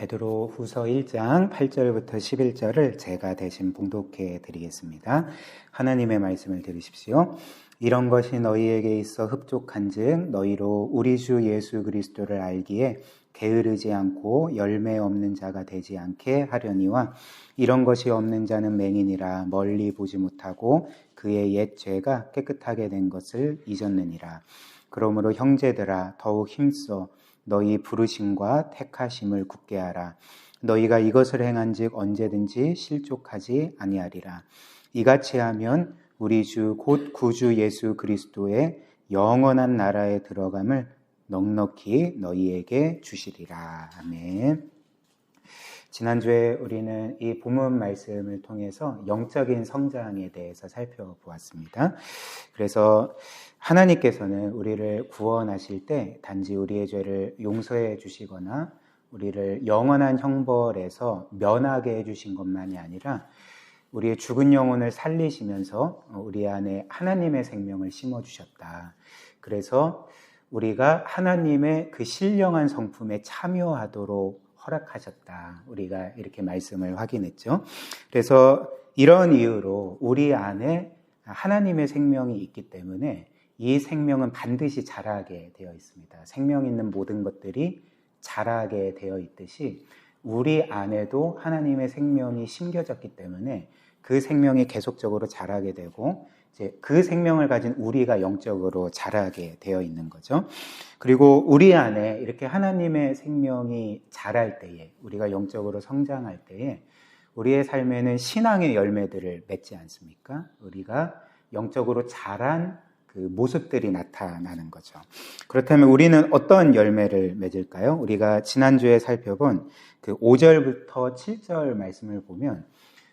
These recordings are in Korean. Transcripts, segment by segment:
베드로 후서 1장 8절부터 11절을 제가 대신 봉독해 드리겠습니다. 하나님의 말씀을 들으십시오. 이런 것이 너희에게 있어 흡족한 즉 너희로 우리 주 예수 그리스도를 알기에 게으르지 않고 열매 없는 자가 되지 않게 하려니와 이런 것이 없는 자는 맹인이라 멀리 보지 못하고 그의 옛 죄가 깨끗하게 된 것을 잊었느니라. 그러므로 형제들아 더욱 힘써 너희 부르심과 택하심을 굳게 하라. 너희가 이것을 행한즉 언제든지 실족하지 아니하리라. 이같이 하면 우리 주 곧 구주 예수 그리스도의 영원한 나라에 들어감을 넉넉히 너희에게 주시리라. 아멘. 지난주에 우리는 이 본문 말씀을 통해서 영적인 성장에 대해서 살펴보았습니다. 그래서 하나님께서는 우리를 구원하실 때 단지 우리의 죄를 용서해 주시거나 우리를 영원한 형벌에서 면하게 해 주신 것만이 아니라 우리의 죽은 영혼을 살리시면서 우리 안에 하나님의 생명을 심어 주셨다. 그래서 우리가 하나님의 그 신령한 성품에 참여하도록 허락하셨다. 우리가 이렇게 말씀을 확인했죠. 그래서 이런 이유로 우리 안에 하나님의 생명이 있기 때문에 이 생명은 반드시 자라게 되어 있습니다. 생명 있는 모든 것들이 자라게 되어 있듯이 우리 안에도 하나님의 생명이 심겨졌기 때문에 그 생명이 계속적으로 자라게 되고 이제 그 생명을 가진 우리가 영적으로 자라게 되어 있는 거죠. 그리고 우리 안에 이렇게 하나님의 생명이 자랄 때에 우리가 영적으로 성장할 때에 우리의 삶에는 신앙의 열매들을 맺지 않습니까? 우리가 영적으로 자란 그 모습들이 나타나는 거죠. 그렇다면 우리는 어떤 열매를 맺을까요? 우리가 지난주에 살펴본 그 5절부터 7절 말씀을 보면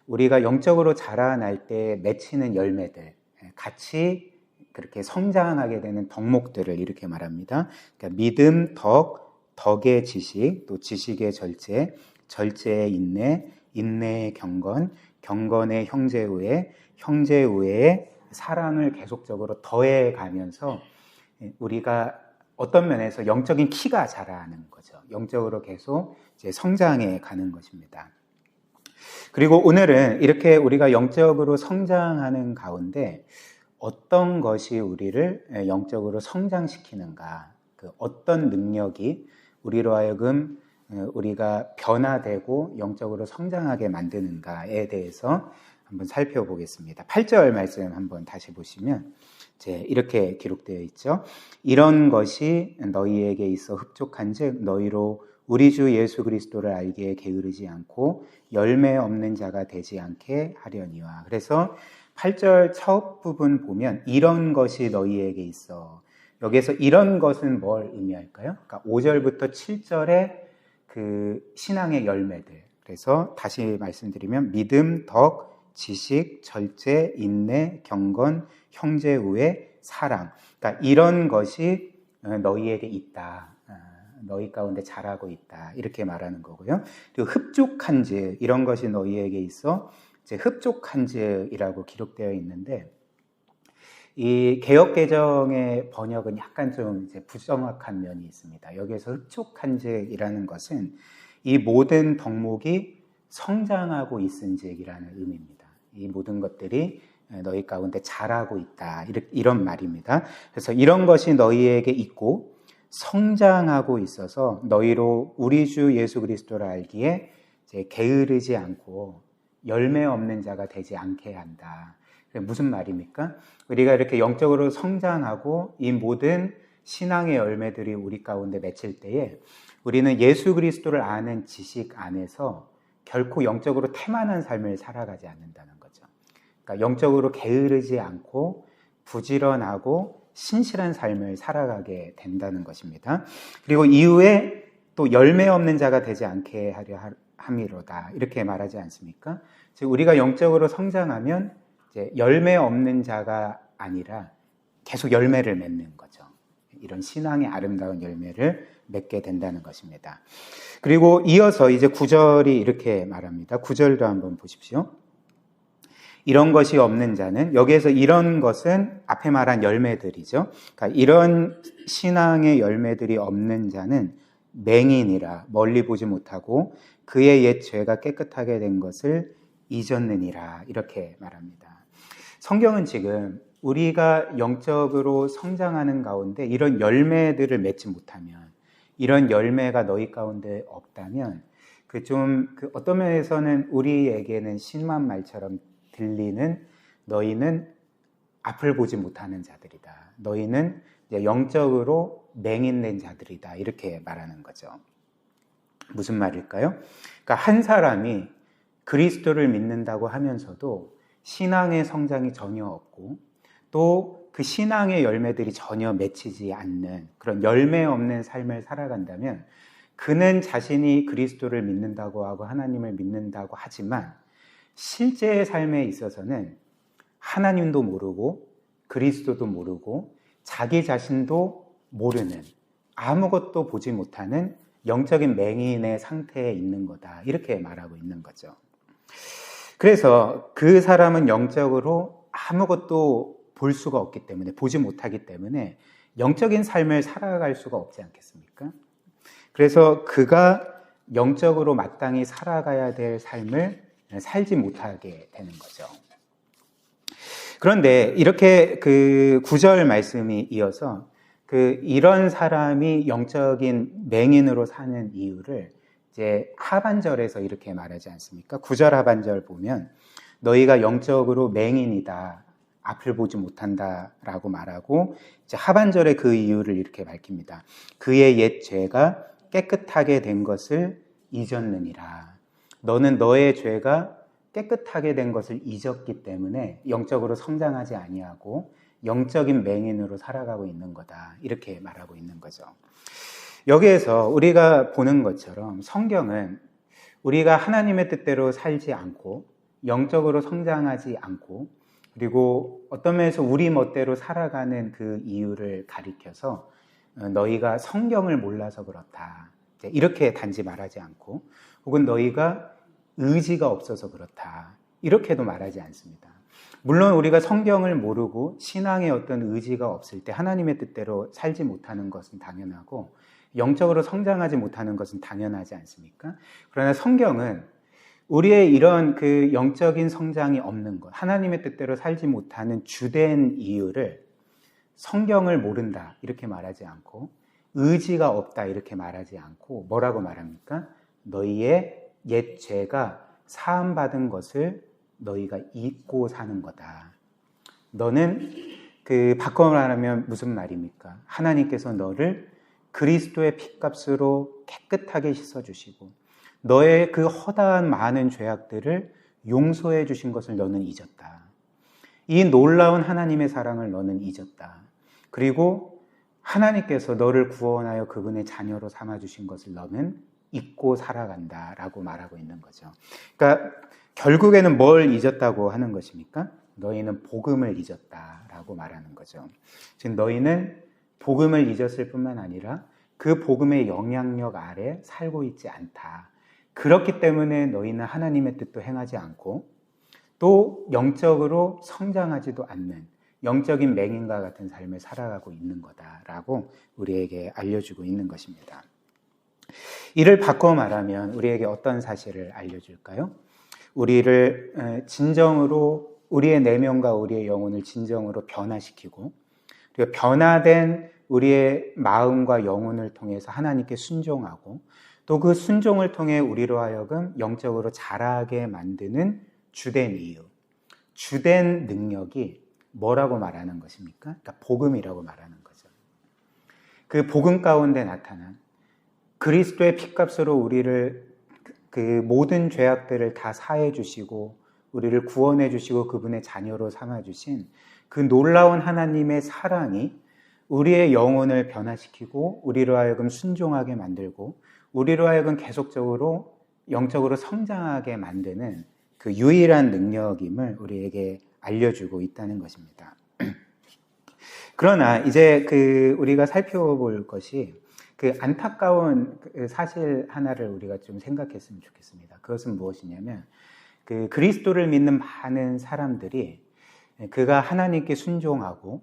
우리가 영적으로 자라날 때 맺히는 열매들, 같이 그렇게 성장하게 되는 덕목들을 이렇게 말합니다. 그러니까 믿음, 덕, 덕의 지식, 또 지식의 절제, 절제의 인내, 인내의 경건, 경건의 형제우애, 형제우애의 사랑을 계속적으로 더해 가면서 우리가 어떤 면에서 영적인 키가 자라는 거죠. 영적으로 계속 성장해 가는 것입니다. 그리고 오늘은 이렇게 우리가 영적으로 성장하는 가운데 어떤 것이 우리를 영적으로 성장시키는가, 그 어떤 능력이 우리로 하여금 우리가 변화되고 영적으로 성장하게 만드는가에 대해서 한번 살펴보겠습니다. 8절 말씀 한번 다시 보시면 이제 이렇게 기록되어 있죠. 이런 것이 너희에게 있어 흡족한즉 너희로 우리 주 예수 그리스도를 알기에 게으르지 않고 열매 없는 자가 되지 않게 하려니와. 그래서 8절 첫 부분 보면 이런 것이 너희에게 있어. 여기에서 이런 것은 뭘 의미할까요? 그러니까 5절부터 7절의 그 신앙의 열매들. 그래서 다시 말씀드리면 믿음, 덕, 지식, 절제, 인내, 경건, 형제 우애, 사랑. 그러니까 이런 것이 너희에게 있다. 너희 가운데 자라고 있다. 이렇게 말하는 거고요. 그리고 흡족한 즉 이런 것이 너희에게 있어 이제 흡족한 즉이라고 기록되어 있는데 이 개혁 개정의 번역은 약간 좀 이제 부정확한 면이 있습니다. 여기에서 흡족한 즉이라는 것은 이 모든 덕목이 성장하고 있은즉이라는 의미입니다. 이 모든 것들이 너희 가운데 자라고 있다. 이런 말입니다. 그래서 이런 것이 너희에게 있고 성장하고 있어서 너희로 우리 주 예수 그리스도를 알기에 게으르지 않고 열매 없는 자가 되지 않게 한다. 무슨 말입니까? 우리가 이렇게 영적으로 성장하고 이 모든 신앙의 열매들이 우리 가운데 맺힐 때에 우리는 예수 그리스도를 아는 지식 안에서 결코 영적으로 태만한 삶을 살아가지 않는다는 거죠. 그러니까 영적으로 게으르지 않고 부지런하고 신실한 삶을 살아가게 된다는 것입니다. 그리고 이후에 또 열매 없는 자가 되지 않게 하려 함이로다. 이렇게 말하지 않습니까? 즉, 우리가 영적으로 성장하면 이제 열매 없는 자가 아니라 계속 열매를 맺는 거죠. 이런 신앙의 아름다운 열매를 맺게 된다는 것입니다. 그리고 이어서 이제 구절이 이렇게 말합니다. 구절도 한번 보십시오. 이런 것이 없는 자는 여기에서 이런 것은 앞에 말한 열매들이죠. 그러니까 이런 신앙의 열매들이 없는 자는 맹인이라 멀리 보지 못하고 그의 옛 죄가 깨끗하게 된 것을 잊었느니라 이렇게 말합니다. 성경은 지금 우리가 영적으로 성장하는 가운데 이런 열매들을 맺지 못하면 이런 열매가 너희 가운데 없다면 그좀 그 어떤 면에서는 우리에게는 심한 말처럼 들리는 너희는 앞을 보지 못하는 자들이다. 너희는 영적으로 맹인된 자들이다. 이렇게 말하는 거죠. 무슨 말일까요? 그러니까 한 사람이 그리스도를 믿는다고 하면서도 신앙의 성장이 전혀 없고 또 그 신앙의 열매들이 전혀 맺히지 않는 그런 열매 없는 삶을 살아간다면 그는 자신이 그리스도를 믿는다고 하고 하나님을 믿는다고 하지만 실제의 삶에 있어서는 하나님도 모르고 그리스도도 모르고 자기 자신도 모르는 아무것도 보지 못하는 영적인 맹인의 상태에 있는 거다. 이렇게 말하고 있는 거죠. 그래서 그 사람은 영적으로 아무것도 볼 수가 없기 때문에, 보지 못하기 때문에 영적인 삶을 살아갈 수가 없지 않겠습니까? 그래서 그가 영적으로 마땅히 살아가야 될 삶을 살지 못하게 되는 거죠. 그런데 이렇게 그 구절 말씀이 이어서 그 이런 사람이 영적인 맹인으로 사는 이유를 이제 하반절에서 이렇게 말하지 않습니까? 구절 하반절 보면 너희가 영적으로 맹인이다. 앞을 보지 못한다라고 말하고 이제 하반절에 그 이유를 이렇게 밝힙니다. 그의 옛 죄가 깨끗하게 된 것을 잊었느니라. 너는 너의 죄가 깨끗하게 된 것을 잊었기 때문에 영적으로 성장하지 아니하고 영적인 맹인으로 살아가고 있는 거다. 이렇게 말하고 있는 거죠. 여기에서 우리가 보는 것처럼 성경은 우리가 하나님의 뜻대로 살지 않고 영적으로 성장하지 않고 그리고 어떤 면에서 우리 멋대로 살아가는 그 이유를 가리켜서 어, 너희가 성경을 몰라서 그렇다. 이렇게 단지 말하지 않고 혹은 너희가 의지가 없어서 그렇다. 이렇게도 말하지 않습니다. 물론 우리가 성경을 모르고 신앙의 어떤 의지가 없을 때 하나님의 뜻대로 살지 못하는 것은 당연하고 영적으로 성장하지 못하는 것은 당연하지 않습니까? 그러나 성경은 우리의 이런 그 영적인 성장이 없는 것, 하나님의 뜻대로 살지 못하는 주된 이유를 성경을 모른다 이렇게 말하지 않고 의지가 없다 이렇게 말하지 않고 뭐라고 말합니까? 너희의 옛 죄가 사함 받은 것을 너희가 잊고 사는 거다. 너는 그 바꿔 말하면 무슨 말입니까? 하나님께서 너를 그리스도의 피값으로 깨끗하게 씻어 주시고 너의 그 허다한 많은 죄악들을 용서해 주신 것을 너는 잊었다. 이 놀라운 하나님의 사랑을 너는 잊었다. 그리고 하나님께서 너를 구원하여 그분의 자녀로 삼아 주신 것을 너는 잊고 살아간다라고 말하고 있는 거죠. 그러니까 결국에는 뭘 잊었다고 하는 것입니까? 너희는 복음을 잊었다라고 말하는 거죠. 즉 너희는 복음을 잊었을 뿐만 아니라 그 복음의 영향력 아래 살고 있지 않다. 그렇기 때문에 너희는 하나님의 뜻도 행하지 않고 또 영적으로 성장하지도 않는 영적인 맹인과 같은 삶을 살아가고 있는 거다라고 우리에게 알려주고 있는 것입니다. 이를 바꿔 말하면 우리에게 어떤 사실을 알려줄까요? 우리를 진정으로 우리의 내면과 우리의 영혼을 진정으로 변화시키고 그리고 변화된 우리의 마음과 영혼을 통해서 하나님께 순종하고 또 그 순종을 통해 우리로 하여금 영적으로 자라게 만드는 주된 이유, 주된 능력이 뭐라고 말하는 것입니까? 그러니까 복음이라고 말하는 거죠. 그 복음 가운데 나타난 그리스도의 피값으로 우리를 그 모든 죄악들을 다 사해 주시고 우리를 구원해 주시고 그분의 자녀로 삼아 주신 그 놀라운 하나님의 사랑이 우리의 영혼을 변화시키고 우리로 하여금 순종하게 만들고 우리로 하여금 계속적으로 영적으로 성장하게 만드는 그 유일한 능력임을 우리에게 알려주고 있다는 것입니다. 그러나 이제 그 우리가 살펴볼 것이 그 안타까운 그 사실 하나를 우리가 좀 생각했으면 좋겠습니다. 그것은 무엇이냐면 그 그리스도를 믿는 많은 사람들이 그가 하나님께 순종하고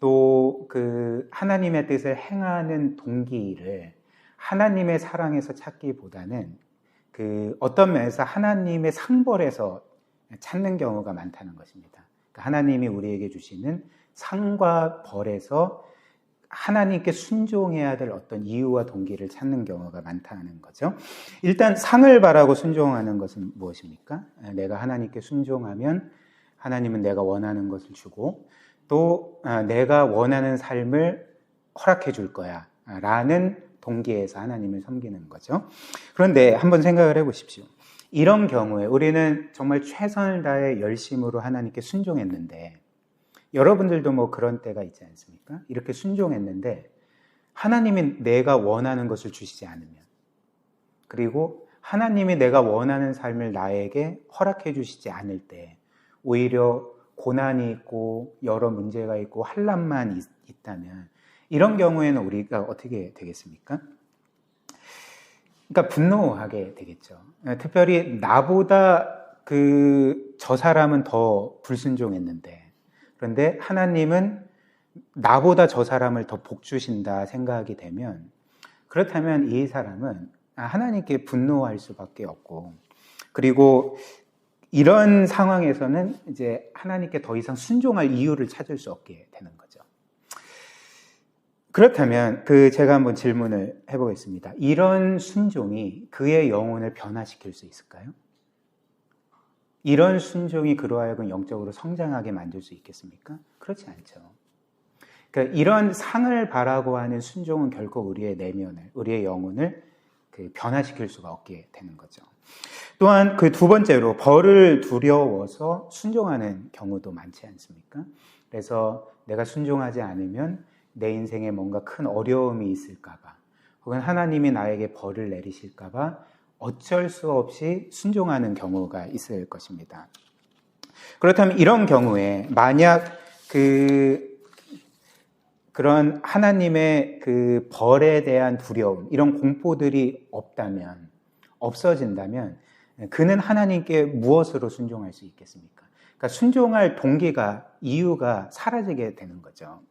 또 그 하나님의 뜻을 행하는 동기를 하나님의 사랑에서 찾기보다는 그 어떤 면에서 하나님의 상벌에서 찾는 경우가 많다는 것입니다. 그러니까 하나님이 우리에게 주시는 상과 벌에서 하나님께 순종해야 될 어떤 이유와 동기를 찾는 경우가 많다는 거죠. 일단 상을 바라고 순종하는 것은 무엇입니까? 내가 하나님께 순종하면 하나님은 내가 원하는 것을 주고 또 아, 내가 원하는 삶을 허락해 줄 거야 라는 동기에서 하나님을 섬기는 거죠. 그런데 한번 생각을 해 보십시오. 이런 경우에 우리는 정말 최선을 다해 열심으로 하나님께 순종했는데 여러분들도 뭐 그런 때가 있지 않습니까? 이렇게 순종했는데 하나님이 내가 원하는 것을 주시지 않으면 그리고 하나님이 내가 원하는 삶을 나에게 허락해 주시지 않을 때 오히려 고난이 있고 여러 문제가 있고 환란만 있다면 이런 경우에는 우리가 어떻게 되겠습니까? 그러니까 분노하게 되겠죠. 특별히 나보다 그 저 사람은 더 불순종했는데 그런데 하나님은 나보다 저 사람을 더 복 주신다 생각이 되면 그렇다면 이 사람은 하나님께 분노할 수밖에 없고 그리고 이런 상황에서는 이제 하나님께 더 이상 순종할 이유를 찾을 수 없게 되는 거죠. 그렇다면 그 제가 한번 질문을 해보겠습니다. 이런 순종이 그의 영혼을 변화시킬 수 있을까요? 이런 순종이 그로 하여금 영적으로 성장하게 만들 수 있겠습니까? 그렇지 않죠. 그러니까 이런 상을 바라고 하는 순종은 결코 우리의 내면을, 우리의 영혼을 그 변화시킬 수가 없게 되는 거죠. 또한 그 두 번째로 벌을 두려워서 순종하는 경우도 많지 않습니까? 그래서 내가 순종하지 않으면 내 인생에 뭔가 큰 어려움이 있을까봐 혹은 하나님이 나에게 벌을 내리실까봐 어쩔 수 없이 순종하는 경우가 있을 것입니다. 그렇다면 이런 경우에 만약 그 그런 하나님의 그 벌에 대한 두려움, 이런 공포들이 없다면, 없어진다면, 그는 하나님께 무엇으로 순종할 수 있겠습니까? 그러니까 순종할 동기가, 이유가 사라지게 되는 거죠.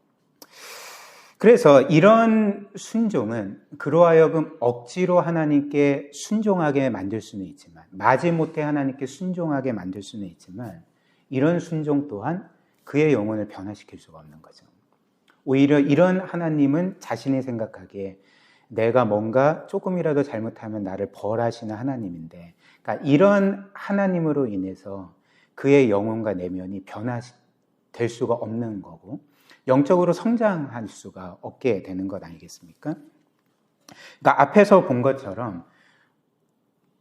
그래서 이런 순종은 그로 하여금 억지로 하나님께 순종하게 만들 수는 있지만, 마지못해 하나님께 순종하게 만들 수는 있지만, 이런 순종 또한 그의 영혼을 변화시킬 수가 없는 거죠. 오히려 이런 하나님은 자신이 생각하기에 내가 뭔가 조금이라도 잘못하면 나를 벌하시는 하나님인데, 그러니까 이런 하나님으로 인해서 그의 영혼과 내면이 변화될 수가 없는 거고, 영적으로 성장할 수가 없게 되는 것 아니겠습니까? 그러니까 앞에서 본 것처럼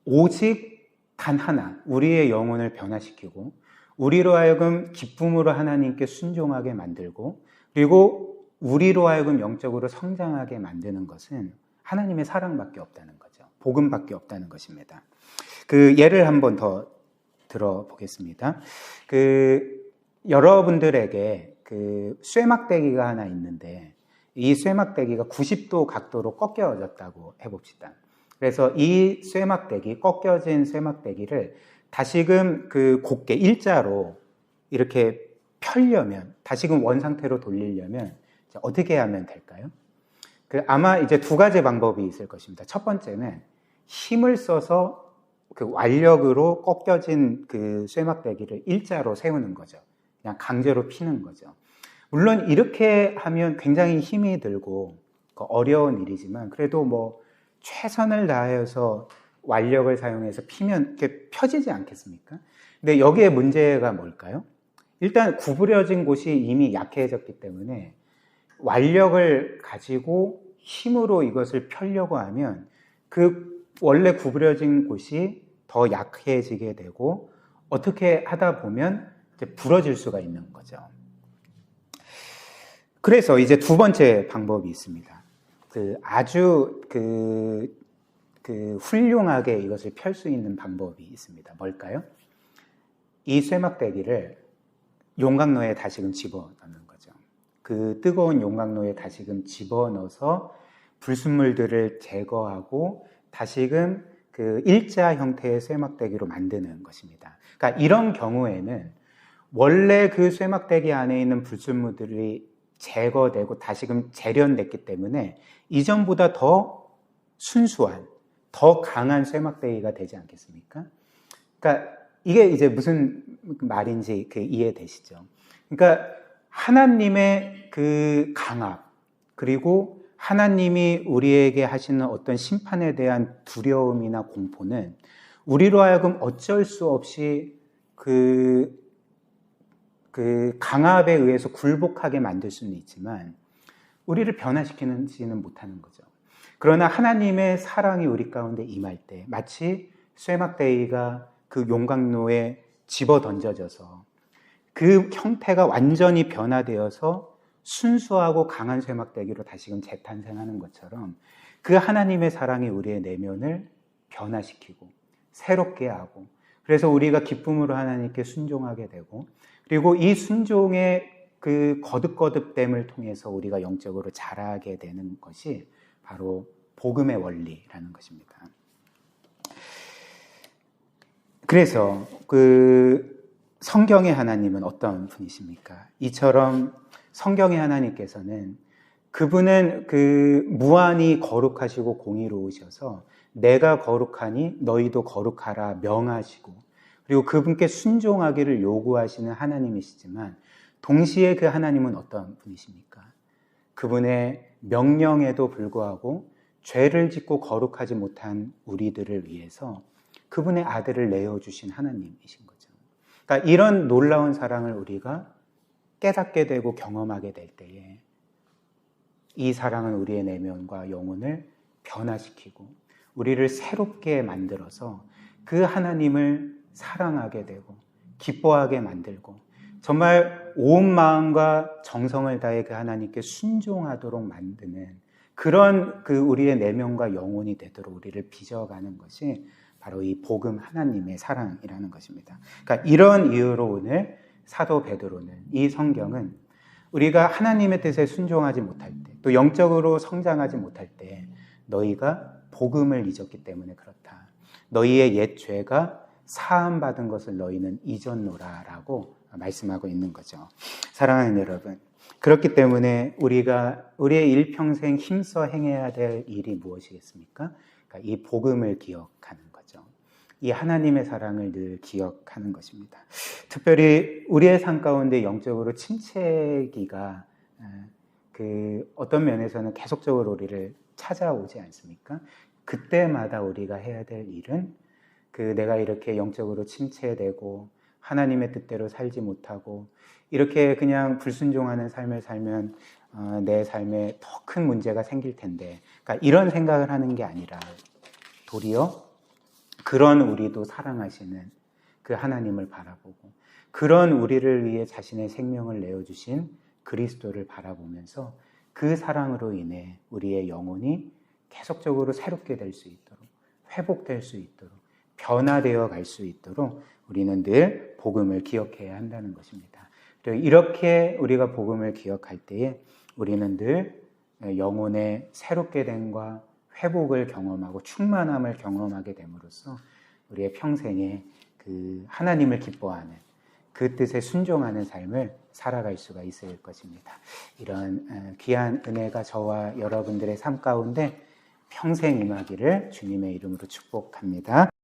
오직 단 하나, 우리의 영혼을 변화시키고, 우리로 하여금 기쁨으로 하나님께 순종하게 만들고, 그리고 우리로 하여금 영적으로 성장하게 만드는 것은 하나님의 사랑밖에 없다는 거죠. 복음밖에 없다는 것입니다. 그 예를 한번 더 들어보겠습니다. 그 여러분들에게 그 쇠막대기가 하나 있는데 이 쇠막대기가 90도 각도로 꺾여졌다고 해봅시다. 그래서 이 쇠막대기, 꺾여진 쇠막대기를 다시금 그 곱게 일자로 이렇게 펴려면, 다시금 원 상태로 돌리려면 어떻게 하면 될까요? 그 아마 이제 두 가지 방법이 있을 것입니다. 첫 번째는 힘을 써서 그 완력으로 꺾여진 그 쇠막대기를 일자로 세우는 거죠. 그냥 강제로 피는 거죠. 물론 이렇게 하면 굉장히 힘이 들고 그 어려운 일이지만 그래도 뭐 최선을 다해서 완력을 사용해서 피면 이렇게 펴지지 않겠습니까? 근데 여기에 문제가 뭘까요? 일단 구부려진 곳이 이미 약해졌기 때문에 완력을 가지고 힘으로 이것을 펴려고 하면 그 원래 구부려진 곳이 더 약해지게 되고 어떻게 하다 보면 이제 부러질 수가 있는 거죠. 그래서 이제 두 번째 방법이 있습니다. 그 아주 그, 그 훌륭하게 이것을 펼 수 있는 방법이 있습니다. 뭘까요? 이 쇠막대기를 용광로에 다시금 집어넣는 그 뜨거운 용광로에 다시금 집어넣어서 불순물들을 제거하고 다시금 그 일자 형태의 쇠막대기로 만드는 것입니다. 그러니까 이런 경우에는 원래 그 쇠막대기 안에 있는 불순물들이 제거되고 다시금 재련됐기 때문에 이전보다 더 순수한, 더 강한 쇠막대기가 되지 않겠습니까? 그러니까 이게 이제 무슨 말인지 그 이해되시죠? 그러니까 하나님의 그 강압, 그리고 하나님이 우리에게 하시는 어떤 심판에 대한 두려움이나 공포는 우리로 하여금 어쩔 수 없이 그, 그 강압에 의해서 굴복하게 만들 수는 있지만 우리를 변화시키지는 못하는 거죠. 그러나 하나님의 사랑이 우리 가운데 임할 때 마치 쇠막대기가 그 용광로에 집어 던져져서 그 형태가 완전히 변화되어서 순수하고 강한 쇠막대기로 다시금 재탄생하는 것처럼 그 하나님의 사랑이 우리의 내면을 변화시키고 새롭게 하고 그래서 우리가 기쁨으로 하나님께 순종하게 되고 그리고 이 순종의 그 거듭거듭됨을 통해서 우리가 영적으로 자라게 되는 것이 바로 복음의 원리라는 것입니다. 그래서 그 성경의 하나님은 어떤 분이십니까? 이처럼 성경의 하나님께서는 그분은 그 무한히 거룩하시고 공의로우셔서 내가 거룩하니 너희도 거룩하라 명하시고 그리고 그분께 순종하기를 요구하시는 하나님이시지만 동시에 그 하나님은 어떤 분이십니까? 그분의 명령에도 불구하고 죄를 짓고 거룩하지 못한 우리들을 위해서 그분의 아들을 내어주신 하나님이신 거죠. 그러니까 이런 놀라운 사랑을 우리가 깨닫게 되고 경험하게 될 때에 이 사랑은 우리의 내면과 영혼을 변화시키고 우리를 새롭게 만들어서 그 하나님을 사랑하게 되고 기뻐하게 만들고 정말 온 마음과 정성을 다해 그 하나님께 순종하도록 만드는 그런 그 우리의 내면과 영혼이 되도록 우리를 빚어가는 것이 바로 이 복음 하나님의 사랑이라는 것입니다. 그러니까 이런 이유로 오늘 사도 베드로는 이 성경은 우리가 하나님의 뜻에 순종하지 못할 때, 또 영적으로 성장하지 못할 때 너희가 복음을 잊었기 때문에 그렇다. 너희의 옛 죄가 사함 받은 것을 너희는 잊었노라라고 말씀하고 있는 거죠. 사랑하는 여러분, 그렇기 때문에 우리가 우리의 일평생 힘써 행해야 될 일이 무엇이겠습니까? 그러니까 이 복음을 기억하는 거죠. 이 하나님의 사랑을 늘 기억하는 것입니다. 특별히 우리의 삶 가운데 영적으로 침체기가 그 어떤 면에서는 계속적으로 우리를 찾아오지 않습니까? 그때마다 우리가 해야 될 일은 그 내가 이렇게 영적으로 침체되고 하나님의 뜻대로 살지 못하고 이렇게 그냥 불순종하는 삶을 살면 어, 내 삶에 더 큰 문제가 생길 텐데. 그러니까 이런 생각을 하는 게 아니라 도리어 그런 우리도 사랑하시는 그 하나님을 바라보고 그런 우리를 위해 자신의 생명을 내어주신 그리스도를 바라보면서 그 사랑으로 인해 우리의 영혼이 계속적으로 새롭게 될 수 있도록 회복될 수 있도록 변화되어 갈 수 있도록 우리는 늘 복음을 기억해야 한다는 것입니다. 이렇게 우리가 복음을 기억할 때에 우리는 늘 영혼의 새롭게 됨과 회복을 경험하고 충만함을 경험하게 됨으로써 우리의 평생에 그 하나님을 기뻐하는 그 뜻에 순종하는 삶을 살아갈 수가 있을 것입니다. 이런 귀한 은혜가 저와 여러분들의 삶 가운데 평생 임하기를 주님의 이름으로 축복합니다.